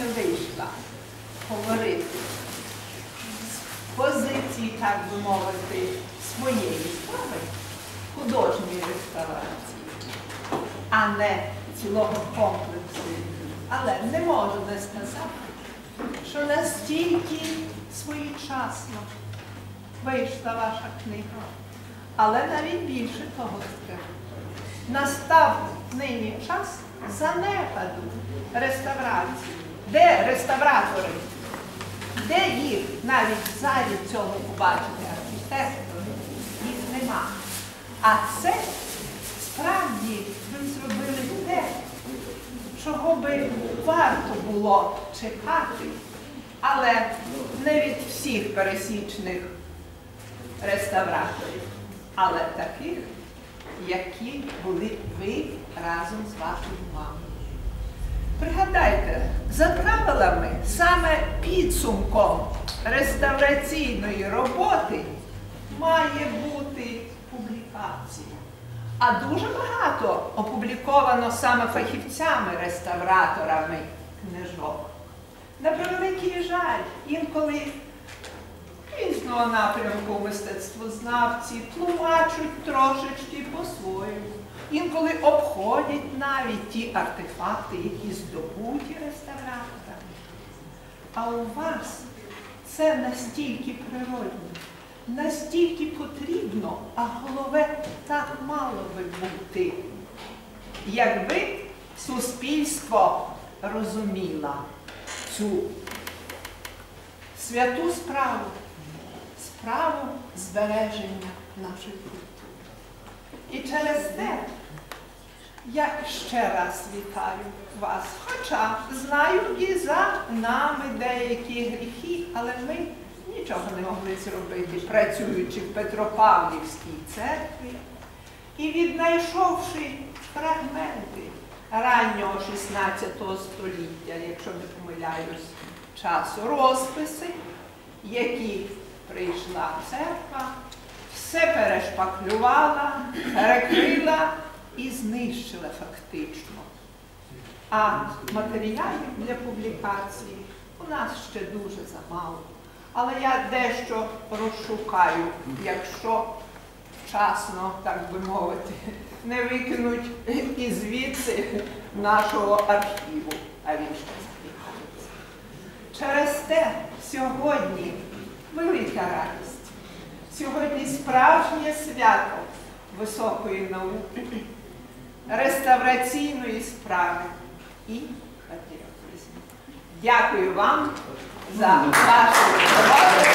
не вийшла говорити з позиції, так би мовити, своєї справи художньої реставрації, а не цілого комплексу. Але не можу не сказати, що настільки своєчасно вийшла ваша книга. Але навіть більше того скажу. Настав нині час занепаду реставрації. Де реставратори? Де їх навіть в залі цього побачити архітектори? Їх нема. А це справді ви зробили те, чого би варто було чекати, але не від всіх пересічних реставраторів, але таких, які були ви разом з вашою мамою. Пригадайте, за правилами, саме підсумком реставраційної роботи має бути публікація. А дуже багато опубліковано саме фахівцями-реставраторами книжок. На превеликий жаль, інколи різного напрямку мистецтвознавці тлумачать трошечки по-своєму. Інколи обходять навіть ті артефакти, які здобуті реставраторами. А у вас це настільки природно, настільки потрібно, а голове так мало би бути, якби суспільство розуміло цю святу справу, справу збереження нашої культури. І через те я ще раз вітаю вас. Хоча знаю і за нами деякі гріхи, але ми нічого не могли зробити, працюючи в Петропавлівській церкві і віднайшовши фрагменти раннього 16 століття, якщо не помиляюсь, часу розписи, які прийшла церква, все перешпаклювала, перекрила і знищила фактично. А матеріалів для публікації у нас ще дуже замало. Але я дещо розшукаю, якщо вчасно, так би мовити, не викинуть і звідси нашого архіву, а він ще. Те сьогодні велика радість. Сьогодні справжнє свято високої науки, реставраційної справи і патріотизму. Дякую вам за вашу роботу.